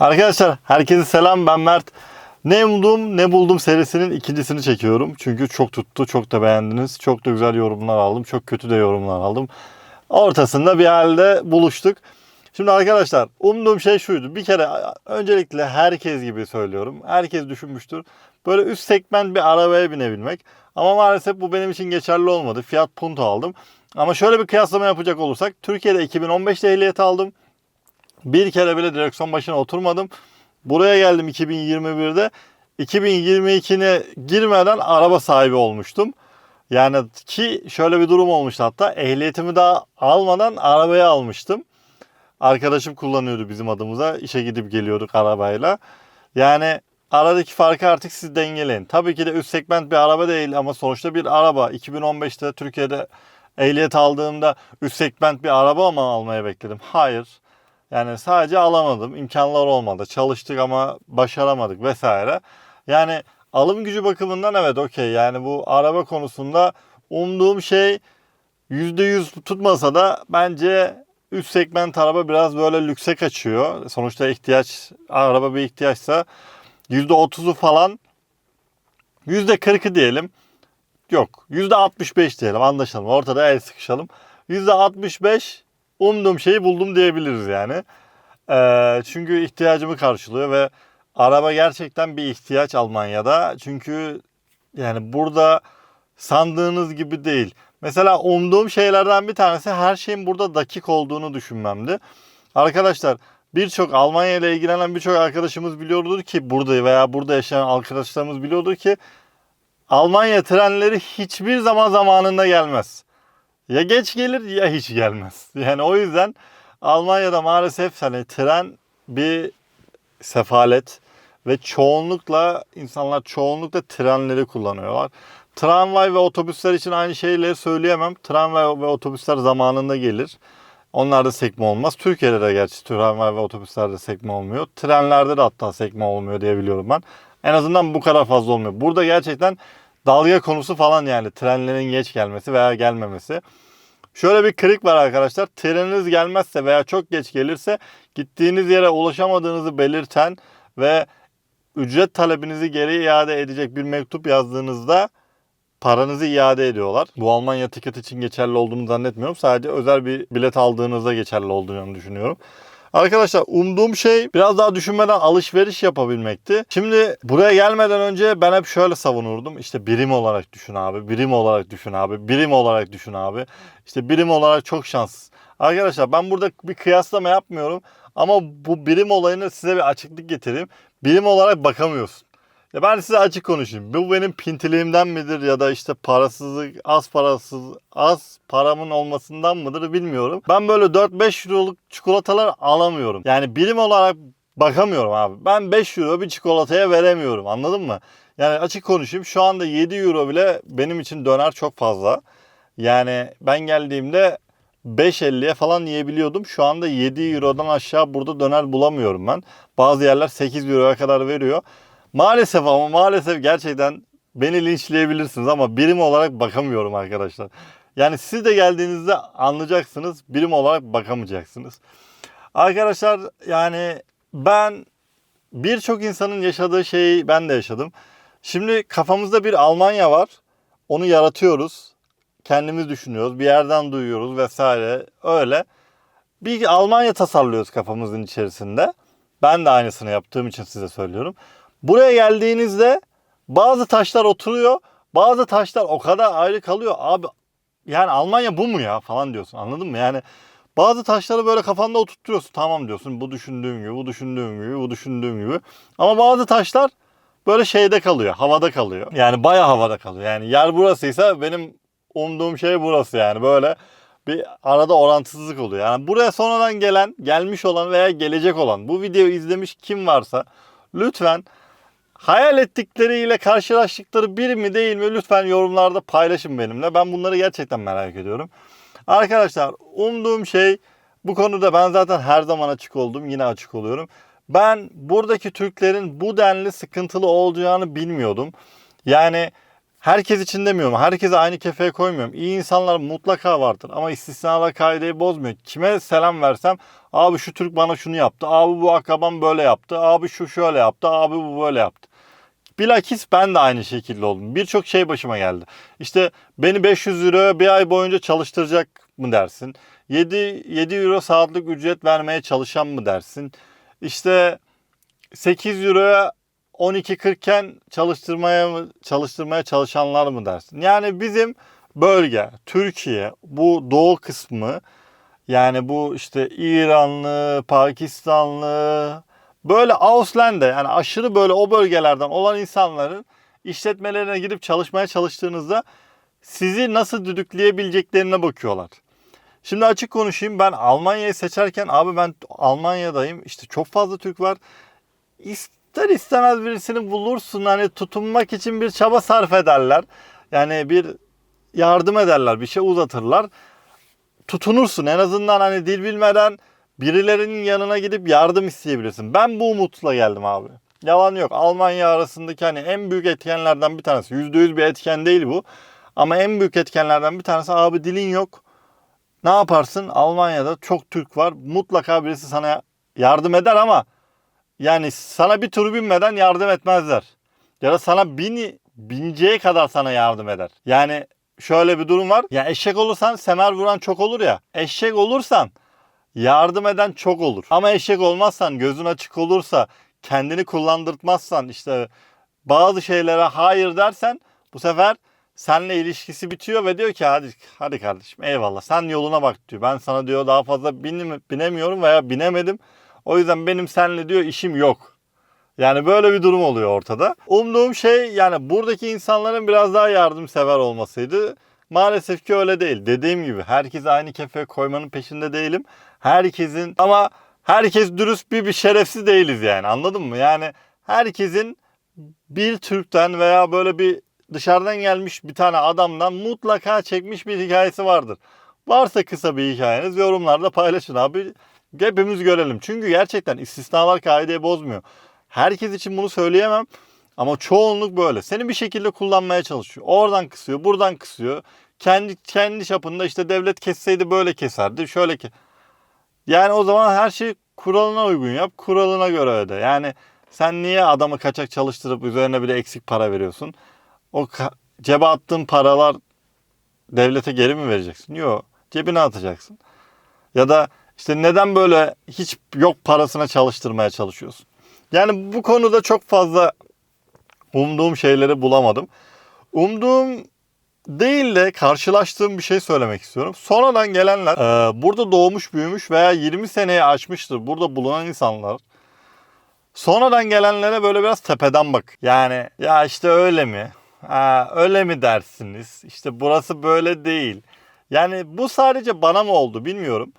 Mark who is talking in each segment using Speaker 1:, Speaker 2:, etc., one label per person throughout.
Speaker 1: Arkadaşlar herkese selam ben Mert. Ne umdum ne buldum serisinin ikincisini çekiyorum. Çünkü çok tuttu çok da beğendiniz. Çok da güzel yorumlar aldım. Çok kötü de yorumlar aldım. Ortasında bir halde buluştuk. Şimdi arkadaşlar umduğum şey şuydu. Bir kere öncelikle herkes gibi söylüyorum. Herkes düşünmüştür. Böyle üst segment bir arabaya binebilmek. Ama maalesef bu benim için geçerli olmadı. Fiat Punto aldım. Ama şöyle bir kıyaslama yapacak olursak Türkiye'de 2015'te ehliyet aldım. Bir kere bile direksiyon başına oturmadım. Buraya geldim 2021'de. 2022'ne girmeden araba sahibi olmuştum. Yani ki şöyle bir durum olmuştu hatta ehliyetimi daha almadan arabayı almıştım. Arkadaşım kullanıyordu bizim adımıza. İşe gidip geliyorduk arabayla. Yani aradaki farkı artık siz dengeleyin. Tabii ki de üst segment bir araba değil ama sonuçta bir araba. 2015'te Türkiye'de ehliyet aldığımda üst segment bir araba mı almaya bekledim? Hayır. Yani sadece alamadım. İmkanlar olmadı. Çalıştık ama başaramadık vesaire. Yani alım gücü bakımından evet okey. Yani bu araba konusunda umduğum şey %100 tutmasa da bence üst segment araba biraz böyle lükse kaçıyor. Sonuçta ihtiyaç, araba bir ihtiyaçsa %30'u falan %40'ı diyelim. Yok %65 diyelim anlaşalım. Ortada el sıkışalım. %65 umduğum şeyi buldum diyebiliriz yani. Ee, çünkü ihtiyacımı karşılıyor ve araba gerçekten bir ihtiyaç Almanya'da. Çünkü yani burada sandığınız gibi değil. Mesela umduğum şeylerden bir tanesi her şeyin burada dakik olduğunu düşünmemdi. Arkadaşlar birçok Almanya ile ilgilenen birçok arkadaşımız biliyordur ki burada veya burada yaşayan arkadaşlarımız biliyordur ki Almanya trenleri hiçbir zaman zamanında gelmez. Ya geç gelir ya hiç gelmez. Yani o yüzden Almanya'da maalesef hani tren bir sefalet ve çoğunlukla insanlar çoğunlukla trenleri kullanıyorlar. Tramvay ve otobüsler için aynı şeyleri söyleyemem. Tramvay ve otobüsler zamanında gelir. Onlarda sekme olmaz. Türkiye'de de gerçi tramvay ve otobüslerde sekme olmuyor. Trenlerde de hatta sekme olmuyor diye biliyorum ben. En azından bu kadar fazla olmuyor. Burada gerçekten dalga konusu falan yani trenlerin geç gelmesi veya gelmemesi. Şöyle bir kırık var arkadaşlar. Treniniz gelmezse veya çok geç gelirse gittiğiniz yere ulaşamadığınızı belirten ve ücret talebinizi geri iade edecek bir mektup yazdığınızda paranızı iade ediyorlar. Bu Almanya ticket için geçerli olduğunu zannetmiyorum. Sadece özel bir bilet aldığınızda geçerli olduğunu düşünüyorum. Arkadaşlar umduğum şey biraz daha düşünmeden alışveriş yapabilmekti. Şimdi buraya gelmeden önce ben hep şöyle savunurdum. İşte birim olarak düşün abi, birim olarak düşün abi, birim olarak düşün abi. İşte birim olarak çok şanssız. Arkadaşlar ben burada bir kıyaslama yapmıyorum. Ama bu birim olayını size bir açıklık getireyim. Birim olarak bakamıyorsun. Ya ben size açık konuşayım. Bu benim pintiliğimden midir ya da işte parasızlık, az parasız, az paramın olmasından mıdır bilmiyorum. Ben böyle 4-5 euroluk çikolatalar alamıyorum. Yani birim olarak bakamıyorum abi. Ben 5 euro bir çikolataya veremiyorum anladın mı? Yani açık konuşayım şu anda 7 euro bile benim için döner çok fazla. Yani ben geldiğimde 5.50'ye falan yiyebiliyordum. Şu anda 7 Euro'dan aşağı burada döner bulamıyorum ben. Bazı yerler 8 Euro'ya kadar veriyor. Maalesef ama maalesef gerçekten beni linçleyebilirsiniz ama birim olarak bakamıyorum arkadaşlar. Yani siz de geldiğinizde anlayacaksınız. Birim olarak bakamayacaksınız. Arkadaşlar yani ben birçok insanın yaşadığı şeyi ben de yaşadım. Şimdi kafamızda bir Almanya var. Onu yaratıyoruz. Kendimiz düşünüyoruz. Bir yerden duyuyoruz vesaire. Öyle. Bir Almanya tasarlıyoruz kafamızın içerisinde. Ben de aynısını yaptığım için size söylüyorum. Buraya geldiğinizde bazı taşlar oturuyor. Bazı taşlar o kadar ayrı kalıyor. Abi yani Almanya bu mu ya falan diyorsun anladın mı? Yani bazı taşları böyle kafanda oturtuyorsun. Tamam diyorsun bu düşündüğüm gibi, bu düşündüğüm gibi, bu düşündüğüm gibi. Ama bazı taşlar böyle şeyde kalıyor, havada kalıyor. Yani baya havada kalıyor. Yani yer burasıysa benim umduğum şey burası yani böyle bir arada orantısızlık oluyor. Yani buraya sonradan gelen, gelmiş olan veya gelecek olan bu videoyu izlemiş kim varsa lütfen hayal ettikleriyle karşılaştıkları bir mi değil mi lütfen yorumlarda paylaşın benimle. Ben bunları gerçekten merak ediyorum. Arkadaşlar umduğum şey bu konuda ben zaten her zaman açık oldum. Yine açık oluyorum. Ben buradaki Türklerin bu denli sıkıntılı olacağını bilmiyordum. Yani herkes için demiyorum. Herkese aynı kefeye koymuyorum. İyi insanlar mutlaka vardır ama istisnalar kaideyi bozmuyor. Kime selam versem abi şu Türk bana şunu yaptı. Abi bu akrabam böyle yaptı. Abi şu şöyle yaptı. Abi bu böyle yaptı. Bilakis ben de aynı şekilde oldum. Birçok şey başıma geldi. İşte beni 500 euro bir ay boyunca çalıştıracak mı dersin? 7, 7 euro saatlik ücret vermeye çalışan mı dersin? İşte 8 euroya 12.40 iken çalıştırmaya çalıştırmaya çalışanlar mı dersin? Yani bizim bölge, Türkiye, bu doğu kısmı yani bu işte İranlı, Pakistanlı, böyle Ausland'e yani aşırı böyle o bölgelerden olan insanların işletmelerine gidip çalışmaya çalıştığınızda sizi nasıl düdükleyebileceklerine bakıyorlar. Şimdi açık konuşayım ben Almanya'yı seçerken abi ben Almanya'dayım işte çok fazla Türk var. İster istemez birisini bulursun hani tutunmak için bir çaba sarf ederler. Yani bir yardım ederler bir şey uzatırlar. Tutunursun en azından hani dil bilmeden birilerinin yanına gidip yardım isteyebilirsin. Ben bu umutla geldim abi. Yalan yok. Almanya arasındaki hani en büyük etkenlerden bir tanesi. %100 bir etken değil bu. Ama en büyük etkenlerden bir tanesi abi dilin yok. Ne yaparsın? Almanya'da çok Türk var. Mutlaka birisi sana yardım eder ama yani sana bir tur binmeden yardım etmezler. Ya da sana bin, bineceği kadar sana yardım eder. Yani şöyle bir durum var. Ya eşek olursan semer vuran çok olur ya. Eşek olursan yardım eden çok olur. Ama eşek olmazsan, gözün açık olursa, kendini kullandırtmazsan, işte bazı şeylere hayır dersen bu sefer seninle ilişkisi bitiyor ve diyor ki hadi hadi kardeşim eyvallah sen yoluna bak diyor. Ben sana diyor daha fazla binim, binemiyorum veya binemedim. O yüzden benim seninle diyor işim yok. Yani böyle bir durum oluyor ortada. Umduğum şey yani buradaki insanların biraz daha yardımsever olmasıydı. Maalesef ki öyle değil. Dediğim gibi herkesi aynı kefeye koymanın peşinde değilim. Herkesin ama herkes dürüst bir, bir şerefsiz değiliz yani anladın mı? Yani herkesin bir Türk'ten veya böyle bir dışarıdan gelmiş bir tane adamdan mutlaka çekmiş bir hikayesi vardır. Varsa kısa bir hikayeniz yorumlarda paylaşın abi. Hepimiz görelim. Çünkü gerçekten istisnalar kaideyi bozmuyor. Herkes için bunu söyleyemem. Ama çoğunluk böyle. Seni bir şekilde kullanmaya çalışıyor. Oradan kısıyor, buradan kısıyor. Kendi kendi çapında işte devlet kesseydi böyle keserdi. Şöyle ki. Yani o zaman her şey kuralına uygun yap. Kuralına göre öde. Yani sen niye adamı kaçak çalıştırıp üzerine bir de eksik para veriyorsun? O cebe attığın paralar devlete geri mi vereceksin? Yok. Cebine atacaksın. Ya da işte neden böyle hiç yok parasına çalıştırmaya çalışıyorsun? Yani bu konuda çok fazla umduğum şeyleri bulamadım. Umduğum değil de karşılaştığım bir şey söylemek istiyorum. Sonradan gelenler e, burada doğmuş büyümüş veya 20 seneyi aşmıştır burada bulunan insanlar. Sonradan gelenlere böyle biraz tepeden bak. Yani ya işte öyle mi? Ha, öyle mi dersiniz? İşte burası böyle değil. Yani bu sadece bana mı oldu bilmiyorum.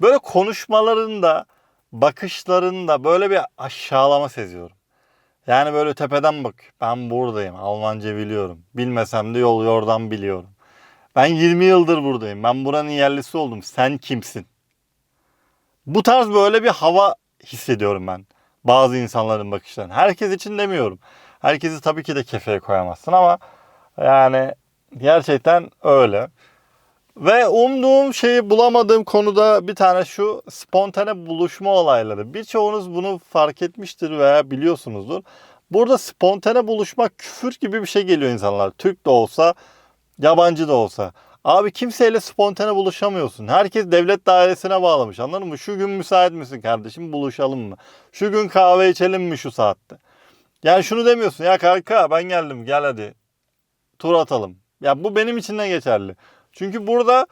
Speaker 1: Böyle konuşmalarında, bakışlarında böyle bir aşağılama seziyorum. Yani böyle tepeden bak. Ben buradayım. Almanca biliyorum. Bilmesem de yol yordan biliyorum. Ben 20 yıldır buradayım. Ben buranın yerlisi oldum. Sen kimsin? Bu tarz böyle bir hava hissediyorum ben. Bazı insanların bakışlarından. Herkes için demiyorum. Herkesi tabii ki de kefeye koyamazsın ama yani gerçekten öyle. Ve umduğum şeyi bulamadığım konuda bir tane şu spontane buluşma olayları. Birçoğunuz bunu fark etmiştir veya biliyorsunuzdur. Burada spontane buluşmak küfür gibi bir şey geliyor insanlar. Türk de olsa, yabancı da olsa. Abi kimseyle spontane buluşamıyorsun. Herkes devlet dairesine bağlamış anladın mı? Şu gün müsait misin kardeşim buluşalım mı? Şu gün kahve içelim mi şu saatte? Yani şunu demiyorsun ya kanka ben geldim gel hadi tur atalım. Ya bu benim için de geçerli. Çünkü burada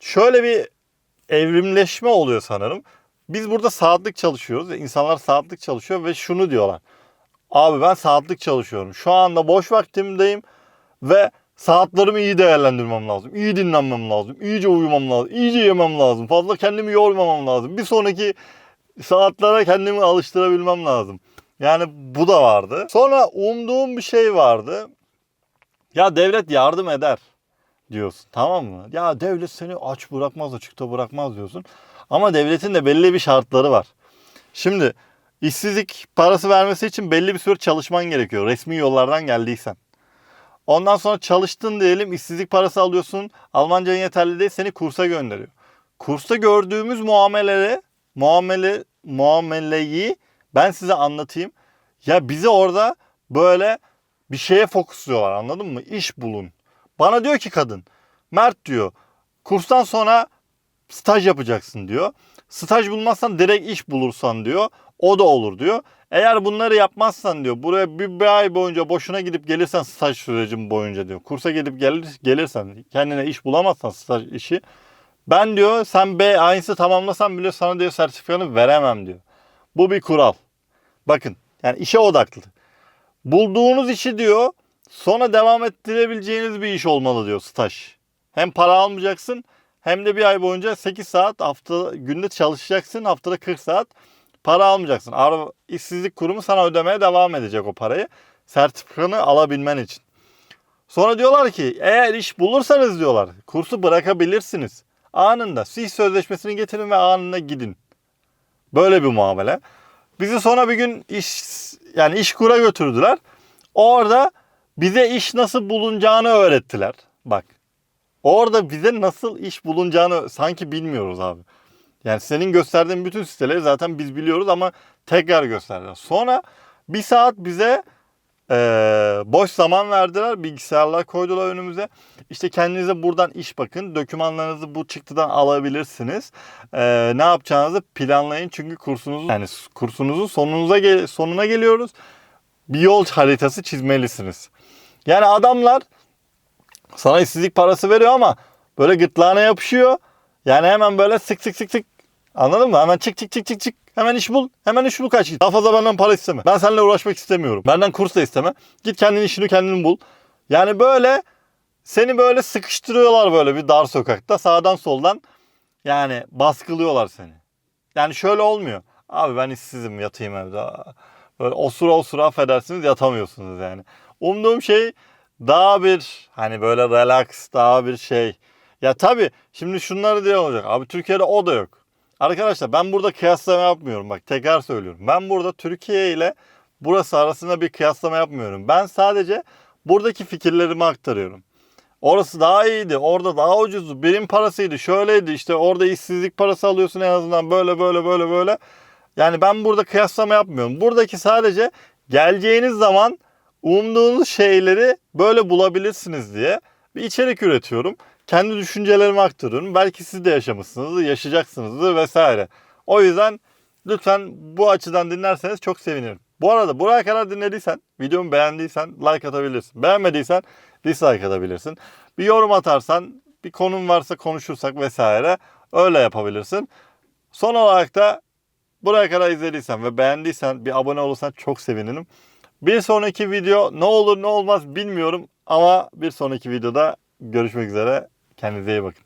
Speaker 1: şöyle bir evrimleşme oluyor sanırım. Biz burada saatlik çalışıyoruz. İnsanlar saatlik çalışıyor ve şunu diyorlar. Abi ben saatlik çalışıyorum. Şu anda boş vaktimdeyim ve saatlerimi iyi değerlendirmem lazım. İyi dinlenmem lazım. iyice uyumam lazım. iyice yemem lazım. Fazla kendimi yormamam lazım. Bir sonraki saatlere kendimi alıştırabilmem lazım. Yani bu da vardı. Sonra umduğum bir şey vardı. Ya devlet yardım eder diyorsun tamam mı? Ya devlet seni aç bırakmaz, açıkta bırakmaz diyorsun. Ama devletin de belli bir şartları var. Şimdi işsizlik parası vermesi için belli bir süre çalışman gerekiyor. Resmi yollardan geldiysen. Ondan sonra çalıştın diyelim işsizlik parası alıyorsun. Almancan yeterli değil seni kursa gönderiyor. Kursta gördüğümüz muameleleri, muamele, muameleyi ben size anlatayım. Ya bizi orada böyle bir şeye fokusluyorlar anladın mı? İş bulun. Bana diyor ki kadın, Mert diyor, kurstan sonra staj yapacaksın diyor. Staj bulmazsan direkt iş bulursan diyor. O da olur diyor. Eğer bunları yapmazsan diyor buraya bir, bir ay boyunca boşuna gidip gelirsen staj sürecim boyunca diyor. Kursa gidip gelir, gelirsen kendine iş bulamazsan staj işi ben diyor sen B aynısı tamamlasan bile sana diyor sertifikanı veremem diyor. Bu bir kural. Bakın yani işe odaklı. Bulduğunuz işi diyor sonra devam ettirebileceğiniz bir iş olmalı diyor staj. Hem para almayacaksın hem de bir ay boyunca 8 saat hafta günde çalışacaksın. Haftada 40 saat para almayacaksın. Ar- İşsizlik kurumu sana ödemeye devam edecek o parayı. Sertifikanı alabilmen için. Sonra diyorlar ki eğer iş bulursanız diyorlar kursu bırakabilirsiniz. Anında iş sözleşmesini getirin ve anında gidin. Böyle bir muamele. Bizi sonra bir gün iş yani iş kura götürdüler. Orada bize iş nasıl bulunacağını öğrettiler. Bak. Orada bize nasıl iş bulunacağını sanki bilmiyoruz abi. Yani senin gösterdiğin bütün siteleri zaten biz biliyoruz ama tekrar gösterdiler. Sonra bir saat bize eee, boş zaman verdiler. Bilgisayarlar koydular önümüze. İşte kendinize buradan iş bakın. Dokümanlarınızı bu çıktıdan alabilirsiniz. Eee, ne yapacağınızı planlayın. Çünkü kursunuzu yani kursunuzun sonunuza sonuna geliyoruz. Bir yol haritası çizmelisiniz. Yani adamlar sana işsizlik parası veriyor ama böyle gırtlağına yapışıyor. Yani hemen böyle sık sık sık sık. Anladın mı? Hemen çık çık çık çık çık. Hemen iş bul. Hemen iş bul kaç git. Daha fazla benden para isteme. Ben seninle uğraşmak istemiyorum. Benden kurs da isteme. Git kendin işini kendin bul. Yani böyle seni böyle sıkıştırıyorlar böyle bir dar sokakta. Sağdan soldan yani baskılıyorlar seni. Yani şöyle olmuyor. Abi ben işsizim yatayım evde. Böyle osura osura affedersiniz yatamıyorsunuz yani. Umduğum şey daha bir hani böyle relax daha bir şey. Ya tabii şimdi şunları diye olacak. Abi Türkiye'de o da yok. Arkadaşlar ben burada kıyaslama yapmıyorum. Bak tekrar söylüyorum. Ben burada Türkiye ile burası arasında bir kıyaslama yapmıyorum. Ben sadece buradaki fikirlerimi aktarıyorum. Orası daha iyiydi. Orada daha ucuzdu. Birim parasıydı. Şöyleydi. işte orada işsizlik parası alıyorsun en azından böyle böyle böyle böyle. Yani ben burada kıyaslama yapmıyorum. Buradaki sadece geleceğiniz zaman umduğunuz şeyleri böyle bulabilirsiniz diye bir içerik üretiyorum. Kendi düşüncelerimi aktarıyorum. Belki siz de yaşamışsınızdır, yaşayacaksınızdır vesaire. O yüzden lütfen bu açıdan dinlerseniz çok sevinirim. Bu arada buraya kadar dinlediysen, videomu beğendiysen like atabilirsin. Beğenmediysen dislike atabilirsin. Bir yorum atarsan, bir konum varsa konuşursak vesaire öyle yapabilirsin. Son olarak da buraya kadar izlediysen ve beğendiysen bir abone olursan çok sevinirim. Bir sonraki video ne olur ne olmaz bilmiyorum ama bir sonraki videoda görüşmek üzere. Kendinize iyi bakın.